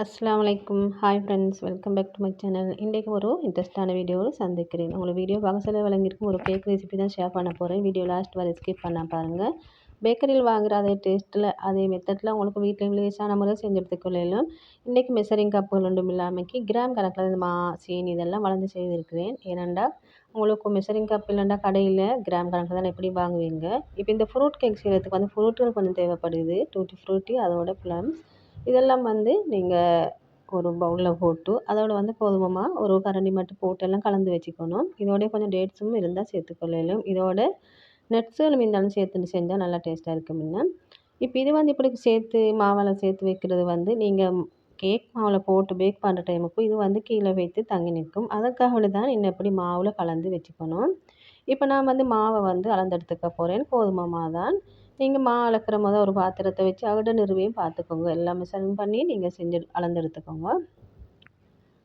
அஸ்லாம் வலைக்கும் hi friends welcome back to my channel இன்றைக்கு ஒரு இன்ட்ரெஸ்டான வீடியோவில் சந்திக்கிறேன். உங்களுக்கு வீடியோ பார்க்க சொல்ல வழங்கியிருக்கும் ஒரு கேக் ரெசிபி தான் ஷேர் பண்ண போகிறேன் வீடியோ லாஸ்ட் வரை ஸ்கிப் பண்ண பாருங்கள் பேக்கரியில் வாங்குகிற அதே டேஸ்ட்டில் அதே மெத்தடில் உங்களுக்கு வீட்டில் லேசான முறை செஞ்சு எடுத்துக்கொள்ளும் இன்றைக்கி மெசரிங் கப்புகள் ஒன்றும் இல்லாமல் கிராம் கணக்கில் இந்த மா சீனி இதெல்லாம் வளர்ந்து செய்திருக்கிறேன். ஏனெண்டா உங்களுக்கு மெசரிங் கப் இல்லைண்டா கடையில் கிராம் கணக்கில் தான் எப்படி வாங்குவீங்க? இப்போ இந்த ஃப்ரூட் கேக் செய்கிறதுக்கு வந்து ஃப்ரூட்டுகள் கொஞ்சம் தேவைப்படுது. டூட்டி ஃப்ரூட்டி அதோட ப்ளம்ஸ் இதெல்லாம் வந்து நீங்கள் ஒரு பவுலில் போட்டு அதோட வந்து கோதுமை ஒரு கரண்டி மட்டும் போட்டு எல்லாம் கலந்து வச்சுக்கணும். இதோடய கொஞ்சம் டேட்ஸும் இருந்தால் சேர்த்துக்கொள்ளலும். இதோட நட்ஸுகளும் இருந்தாலும் சேர்த்துட்டு செஞ்சால் நல்லா டேஸ்ட்டாக இருக்கும் முன்ன இப்போ இது வந்து இப்படி சேர்த்து மாவில் சேர்த்து வைக்கிறது வந்து நீங்கள் கேக் மாவில் போட்டு பேக் பண்ணுற டைமுக்கும் இது வந்து கீழே வைத்து தங்கி நிற்கும். அதற்காக தான் இன்னும் எப்படி மாவில் கலந்து வச்சுக்கணும். இப்போ நான் வந்து மாவை வந்து அளந்தெடுத்துக்க போகிறேன் கோதுமை மாவு தான் நீங்கள் மா அளக்கிற மொதல் ஒரு பாத்திரத்தை வச்சு அகட நிறுவையும் பார்த்துக்கோங்க எல்லாமே சென் பண்ணி நீங்கள் செஞ்சு அளந்தெடுத்துக்கோங்க.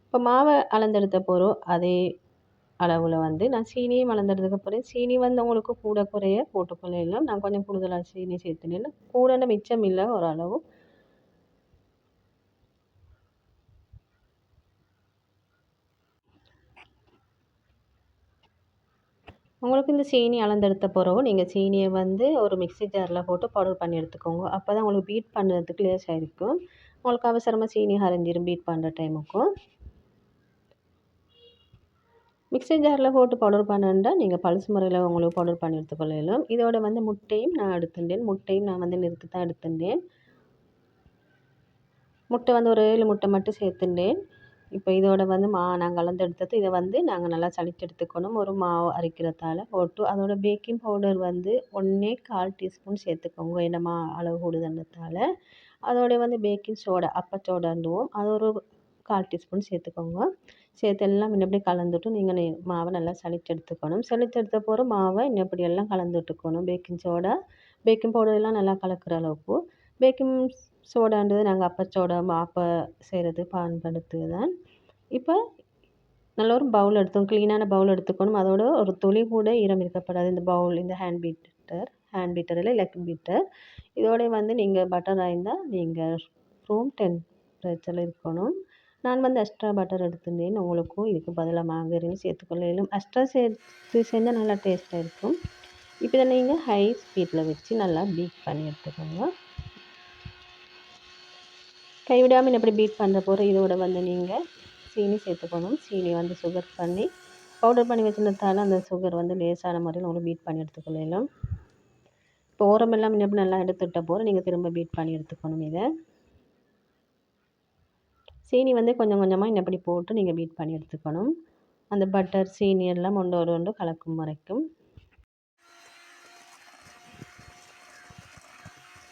இப்போ மாவை அளந்தெடுத்த போகிறோம் அதே அளவில் வந்து நான் சீனியும் அளந்தெடுத்துக்க போகிறேன் சீனி வந்து உங்களுக்கு கூட குறைய போட்டுக்கொள்ள நான் கொஞ்சம் கூடுதலாக சீனி சேர்த்துனேன் கூட மிச்சம் இல்லை ஓரளவு. உங்களுக்கு இந்த சீனி அளந்தெடுத்த பிறகு நீங்கள் சீனியை வந்து ஒரு மிக்ஸி ஜாரில் போட்டு பவுடர் பண்ணி எடுத்துக்கோங்க. அப்போ தான் உங்களுக்கு பீட் பண்ணுறதுக்கு லேசாக இருக்கும். உங்களுக்கு அவசரமாக சீனி அரைஞ்சிரும் பீட் பண்ணுற டைமுக்கும் மிக்சி ஜாரில் போட்டு பவுடர் பண்ணா நீங்கள் பழுசு முறையில் உங்களுக்கு பவுடர் பண்ணி எடுத்துக்கொள்ளலாம் இதோட வந்து முட்டையும் நான் எடுத்துட்டேன். முட்டையும் நான் வந்து நிறுத்தி தான் எடுத்துட்டேன். முட்டை வந்து ஒரு ஏழு முட்டை மட்டும் சேர்த்துட்டேன். இப்போ இதோட வந்து மா நாங்கள் கலந்து எடுத்தது இதை வந்து நாங்கள் நல்லா சளிச்சு எடுத்துக்கணும். ஒரு மாவு அரைக்கிறதால போட்டு அதோட பேக்கிங் பவுடர் வந்து ஒன்றே கால் டீஸ்பூன் சேர்த்துக்கோங்க. என்ன மா அளவு கூடுதுன்றதால். அதோடய வந்து பேக்கிங் சோடா அப்பச்சோடாண்டுவோம் அது ஒரு கால் டீஸ்பூன் சேர்த்துக்கோங்க. சேர்த்து எல்லாம் இன்னப்படி கலந்துட்டு நீங்கள் மாவை நல்லா சளிச்சு எடுத்துக்கணும். சளிச்சு எடுத்த போகிற மாவை இன்னப்படி எல்லாம் கலந்து விட்டுக்கணும். பேக்கிங் சோடா பேக்கிங் பவுடர் எல்லாம் நல்லா கலக்கிற அளவுக்கு. பேக்கிங் சோடான்றது நாங்கள் அப்பச்சோடா அப்போ செய்கிறது பயன்படுத்துவது தான். இப்போ நல்ல ஒரு பவுல் எடுத்தோம். க்ளீனான பவுல் எடுத்துக்கணும். அதோட ஒரு துளி கூட ஈரம் இருக்கப்படாது. இந்த பவுல் இந்த ஹேண்ட் பீட்டர் ஹேண்ட் பீட்டர் இல்லை எலக்ட்ரிக் பீட்டர் இதோடய வந்து நீங்கள் பட்டர் ஆயிருந்தால் நீங்கள் ரூம் டெம்பரேச்சரில் இருக்கணும். நான் வந்து எக்ஸ்ட்ரா பட்டர் எடுத்திருந்தேன். உங்களுக்கும் இதுக்கு பதிலாக மாங்கரின்னு சேர்த்துக்கொள்ளும் எக்ஸ்ட்ரா சேர்த்து செஞ்சால் நல்லா டேஸ்ட்டாக இருக்கும். இப்போ இதை நீங்கள் ஹை ஸ்பீடில் வச்சு நல்லா பீட் பண்ணி எடுத்துக்கோங்க. கைவிடாமல் எப்படி பீட் பண்ணுற போகிற இதோட வந்து நீங்கள் சீனி சேர்த்துக்கணும். சீனி வந்து சுகர் பண்ணி பவுடர் பண்ணி வச்சுருந்தால அந்த சுகர் வந்து லேசான முறையில் உங்களுக்கு பீட் பண்ணி எடுத்துக்கொள்ளலாம் இப்போ ஓரமெல்லாம் எப்படி நல்லா எடுத்துகிட்ட போகிற நீங்கள் திரும்ப பீட் பண்ணி எடுத்துக்கணும் இதை. சீனி வந்து கொஞ்சம் கொஞ்சமாக இன்னப்படி போட்டு நீங்கள் பீட் பண்ணி எடுத்துக்கணும். அந்த பட்டர் சீனி எல்லாம் ஒன்றோடு ஒன்று கலக்கும் வரைக்கும்.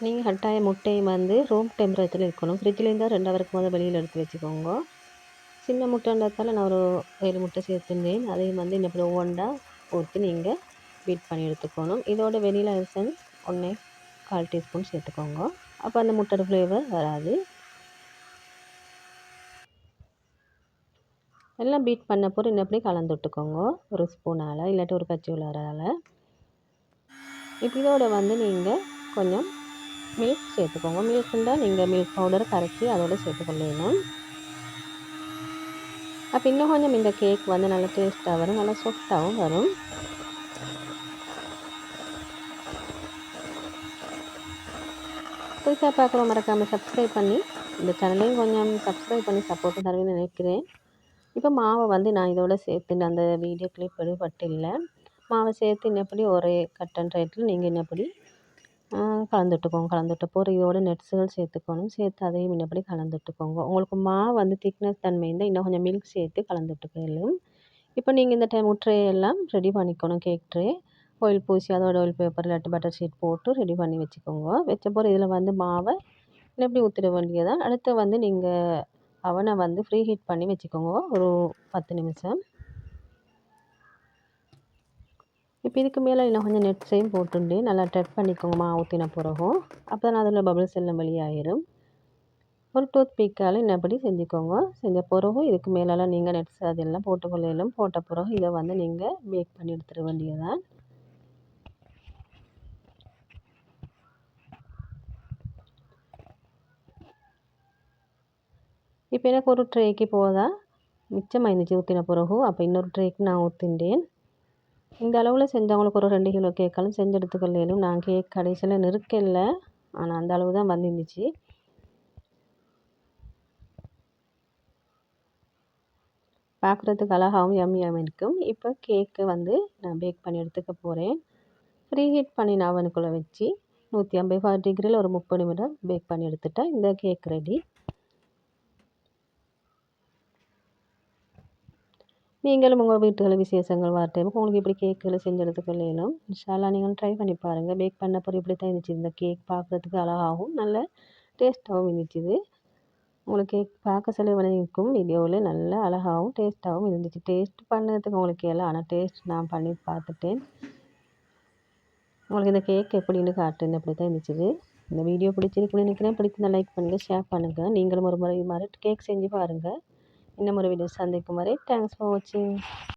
நீங்கள் கட்டாய முட்டையை வந்து ரூம் டெம்பரேச்சரில் இருக்கணும். ஃப்ரிட்ஜில் இருந்தால் ரெண்டு ஹவருக்கு முதல் வெளியில் எடுத்து வச்சுக்கோங்க. சின்ன முட்டைன்றதால நான் ஒரு ஏழு முட்டை சேர்த்துருந்தேன். அதையும் வந்து இப்படி ஒவ்வொன்றா ஊற்றி நீங்கள் பீட் பண்ணி எடுத்துக்கணும். இதோட வெனிலா எசன்ஸ் ஒன்றே கால் டீஸ்பூன் சேர்த்துக்கோங்க. அப்போ அந்த முட்டையோட ஃப்ளேவர் வராது. எல்லாம் பீட் பண்ண போகிற இன்னும் அப்படியே கலந்து விட்டுக்கோங்க. ஒரு ஸ்பூனால் இல்லாட்டி ஒரு கச்சி உள்ளாரால் இப்போ இதோட வந்து நீங்கள் கொஞ்சம் மில்க் சேர்த்துக்கோங்க. மில்க் இருந்தால் நீங்கள் மில்க் பவுடரை கரைச்சி அதோட சேர்த்துக்கொள்ளணும் அப்போ இன்னும் கொஞ்சம் இந்த கேக் வந்து நல்லா டேஸ்ட்டாக வரும் நல்லா சாஃப்டாகவும் வரும். புதுசாக பார்க்குறோம் மறக்காமல் சப்ஸ்கிரைப் பண்ணி இந்த சேனலையும் கொஞ்சம் சப்ஸ்கிரைப் பண்ணி சப்போர்ட் தருவேன்னு நினைக்கிறேன். இப்போ மாவை வந்து நான் இதோட சேர்த்து அந்த வீடியோ கிளிப் எடுபட்டு இல்லை மாவை சேர்த்து இன்னப்படி ஒரே கட்டன் ரேட்டில் நீங்கள் இன்னப்படி கலந்துட்டுக்கோங்க கலந்துட்டப்போ. போகிற இதோட நட்ஸுகள் சேர்த்துக்கணும். சேர்த்து அதையும் முன்னபடி கலந்துட்டுக்கோங்க. உங்களுக்கு மாவு வந்து திக்னஸ் தன்மை இருந்தால் இன்னும் கொஞ்சம் மில்க் சேர்த்து கலந்துட்டுக்கலாம் இப்போ நீங்கள் இந்த டைம் ட்ரே எல்லாம் ரெடி பண்ணிக்கணும். கேக் ட்ரே ஆயில் பூசி அதோட ஆயில் பேப்பர் இல்லாட்டி பட்டர் ஷீட் போட்டு ரெடி பண்ணி வச்சுக்கோங்க. வச்சப்போ இதில் வந்து மாவை எப்படி ஊற்றிட வேண்டியதான் அடுத்து வந்து நீங்கள் அவனை வந்து ஃப்ரீ ஹீட் பண்ணி வச்சுக்கோங்க. ஒரு பத்து நிமிஷம். இப்போ இதுக்கு மேலே இன்னும் கொஞ்சம் நெட்ஸையும் போட்டுண்டு நல்லா ட்ரெட் பண்ணிக்கோங்க ஊற்றின பிறகும். அப்போ தான் அதில் பபிள்ஸ் எல்லாம் வெளியாயிரும் ஒரு டூத் பீக்கால் இன்னப்படி செஞ்சுக்கோங்க. செஞ்ச பிறகும் இதுக்கு மேலெல்லாம் நீங்கள் நெட்ஸ் அதெல்லாம் போட்டுக்கொள்ளையிலும் போட்ட பிறகு இதை வந்து நீங்கள் பேக் பண்ணி எடுத்துட வேண்டியதான் இப்போ எனக்கு ஒரு ட்ரேக்கு போதா மிச்சமாக இருந்துச்சு ஊற்றின பிறகு அப்போ இன்னொரு ட்ரேக்கு நான் ஊற்றிண்டேன் இந்த அளவில் செஞ்சவங்களுக்கு ஒரு ரெண்டு கிலோ கேக்காலும் செஞ்சு எடுத்துக்கொள்ளலும் நான் கேக் கடைசியில் நெருக்கல்ல ஆனால் அந்த அளவு தான் வந்துருந்துச்சு. பார்க்குறதுக்கு அழகாகவும் யம்மியாகவும் இருக்கும். இப்போ கேக்கு வந்து நான் பேக் பண்ணி எடுத்துக்க போகிறேன் ஃப்ரீ ஹீட் பண்ணி நான் அவனுக்குள்ளே வச்சு நூற்றி ஐம்பது ஃபார் டிகிரியில் ஒரு முப்பது நிமிடம் பேக் பண்ணி எடுத்துட்டேன் இந்த கேக் ரெடி நீங்களும் உங்கள் வீட்டுகளில் விசேஷங்கள் வர டைமுக்கு உங்களுக்கு இப்படி கேக்குகளை செஞ்சு எடுத்துக்கொள்ளலும் இன்ஷால்லாம் நீங்கள் ட்ரை பண்ணி பாருங்கள் பேக் பண்ண இப்படி தான் இருந்துச்சு. இந்த கேக் பார்க்குறதுக்கு அழகாகவும் நல்ல டேஸ்ட்டாகவும் இருந்துச்சு. உங்களுக்கு கேக் பார்க்க செலவழிக்கும் வீடியோவில் நல்ல அழகாகவும் டேஸ்ட்டாகவும் இருந்துச்சு. டேஸ்ட் பண்ணதுக்கு உங்களுக்கு எல்லாம் ஆனால் டேஸ்ட் நான் பண்ணி பார்த்துட்டேன். உங்களுக்கு இந்த கேக் எப்படின்னு காட்டுன்னு அப்படி தான் இருந்துச்சு. இந்த வீடியோ பிடிச்சிருக்குன்னு நினைக்கிறேன். பிடிச்சிருந்தா லைக் பண்ணுங்கள் ஷேர் பண்ணுங்கள் நீங்களும் ஒரு முறை மாதிரி கேக் செஞ்சு பாருங்கள் இன்னும் ஒரு வீடியோ சந்திக்கும் வரை தேங்க்ஸ் ஃபார் வாட்சிங்